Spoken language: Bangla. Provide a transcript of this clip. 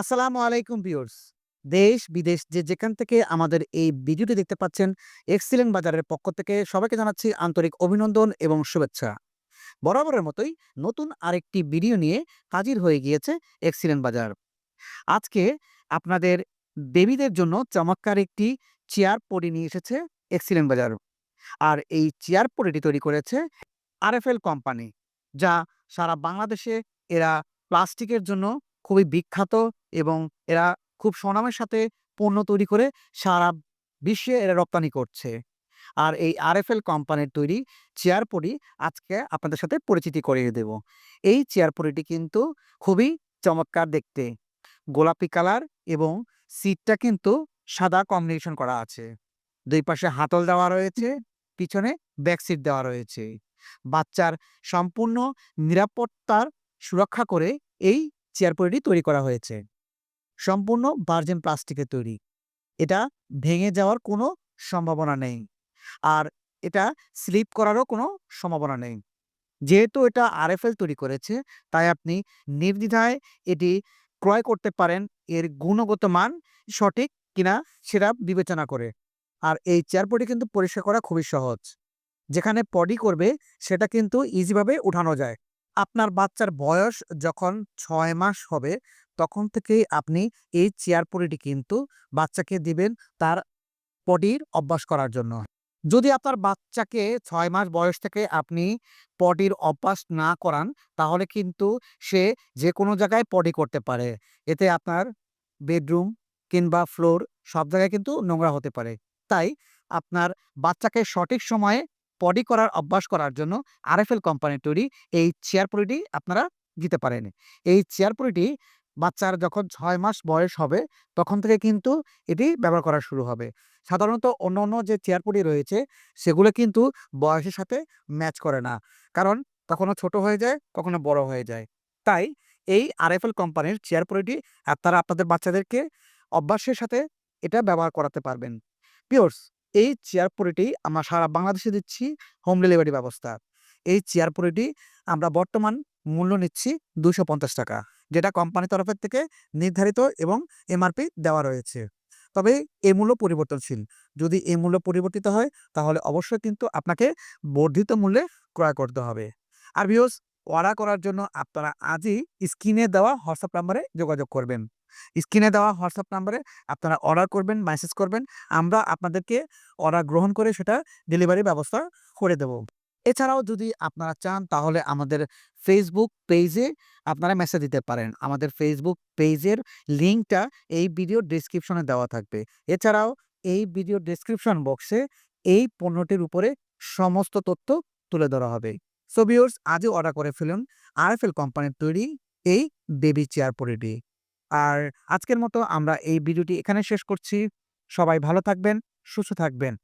আসসালামু আলাইকুম ভিউয়ার্স। দেশ, বিদেশ যে যেখান থেকে আমাদের এই ভিডিওটি দেখতে পাচ্ছেন, এক্সিলেন্ট বাজারের পক্ষ থেকে সবাইকে জানাচ্ছি আন্তরিক অভিনন্দন এবং শুভেচ্ছা। বরাবরের মতোই নতুন আরেকটি ভিডিও নিয়ে হাজির হয়ে গিয়েছে এক্সিলেন্ট বাজার। আজকে আপনাদের বেবিদের জন্য চমৎকার একটি চেয়ার পডি নিয়ে এসেছে এক্সিলেন্ট বাজার। আর এই চেয়ার পডিটি তৈরি করেছে আরএফএল কোম্পানি। যা সারা বাংলাদেশে এরা প্লাস্টিকের জন্য খুবই বিখ্যাত এবং এরা খুব সুনামের সাথে পণ্য তৈরি করে সারা বিশ্বে এরা রপ্তানি করছে। আর এই আরএফএল কোম্পানির তৈরি চেয়ার পডি আজকে আপনাদের সাথে পরিচিতি করিয়ে দেব। এই চেয়ার পডিটি কিন্তু খুবই চমৎকার দেখতে। গোলাপি কালার এবং সিটটা কিন্তু সাদা কম্বিনেশন করা আছে। দুই পাশে হাতল দেওয়া রয়েছে, পিছনে ব্যাক সিট দেওয়া রয়েছে। বাচ্চার সম্পূর্ণ নিরাপত্তার সুরক্ষা করে এই চেয়ার পডিটি তৈরি করা হয়েছে। সম্পূর্ণ ভার্জিন প্লাস্টিকের তৈরি। এটা ভেঙে যাওয়ার কোনো সম্ভাবনা নেই। আর এটা স্লিপ করারও কোনো সম্ভাবনা নেই। যেহেতু এটা আরএফএল তৈরি করেছে, তাই আপনি নির্দ্বিধায় এটি ক্রয় করতে পারেন এর গুণগত মান সঠিক কিনা সেটা বিবেচনা করে। আর এই চেয়ার পডি কিন্তু পরিষ্কার করা খুবই সহজ। যেখানে পডি করবে সেটা কিন্তু ইজিভাবে উঠানো যায়। আপনার বাচ্চার বয়স যখন ছয় মাস হবে, তখন থেকেই আপনি এই চেয়ার পডিটি কিন্তু বাচ্চাকে দিবেন তার পডির অভ্যাস করার জন্য। যদি আপনার বাচ্চাকে ছয় মাস বয়স থেকে আপনি পডির অভ্যাস না করান, তাহলে কিন্তু সে যে কোনো জায়গায় পডি করতে পারে। এতে আপনার বেডরুম কিংবা ফ্লোর সব জায়গায় কিন্তু নোংরা হতে পারে। তাই আপনার বাচ্চাকে সঠিক সময়ে পডি করার অভ্যাস করার জন্য আরএফএল কোম্পানির তৈরি এই চেয়ার পডিটি আপনারা দিতে পারেন। এই চেয়ার পডিটি বাচ্চার যখন ছয় মাস বয়স হবে, তখন থেকে কিন্তু এটি ব্যবহার করা শুরু হবে। সাধারণত অন্য অন্য যে চেয়ার পডি রয়েছে, সেগুলো কিন্তু বয়সের সাথে ম্যাচ করে না। কারণ কখনো ছোট হয়ে যায়, কখনো বড় হয়ে যায়। তাই এই আরএফএল কোম্পানির চেয়ার পডিটি আপনারা আপনাদের বাচ্চাদেরকে অভ্যাসের সাথে এটা ব্যবহার করাতে পারবেন। ভিউয়ার্স এই চেয়ার পডিটি আমরা সারা বাংলাদেশে দিচ্ছি হোম ডেলিভারি ব্যবস্থা। এই চেয়ার পডিটি আমরা বর্তমান মূল্য নিচ্ছি ৳২৫০ যেটা কোম্পানির তরফের থেকে নির্ধারিত এবং এমআরপি দেওয়া রয়েছে। তবে এই মূল্য পরিবর্তনশীল। যদি এই মূল্য পরিবর্তিত হয়, তাহলে অবশ্যই কিন্তু আপনাকে বর্ধিত মূল্যে ক্রয় করতে হবে। আর ভিউয়ার্স অর্ডার করার জন্য আপনারা আজই স্ক্রিনে দেওয়া হোয়াটসঅ্যাপ নাম্বারে যোগাযোগ করবেন। স্ক্রিনে দেওয়া হোয়াটসঅ্যাপ নাম্বারে আপনারা অর্ডার করবেন, মেসেজ করবেন। আমরা আপনাদেরকে অর্ডার গ্রহণ করে সেটা ডেলিভারি ব্যবস্থা করে দেব। এছাড়াও যদি আপনারা চান তাহলে আমাদের ফেসবুক পেজে আপনারা মেসেজ দিতে পারেন। আমাদের ফেসবুক পেজের লিঙ্কটা এই ভিডিওর ডেসক্রিপশনে দেওয়া থাকবে। এছাড়াও এই ভিডিওর ডেসক্রিপশন বক্সে এই পণ্যটির উপরে সমস্ত তথ্য তুলে ধরা হবে। সো ভিউর্স আজই অর্ডার করে ফেলুন আরএফএল কোম্পানির তৈরি এই বেবি চেয়ার পরিটি আর আজকের মতো আমরা এই ভিডিওটি এখানে শেষ করছি। সবাই ভালো থাকবেন, সুস্থ থাকবেন।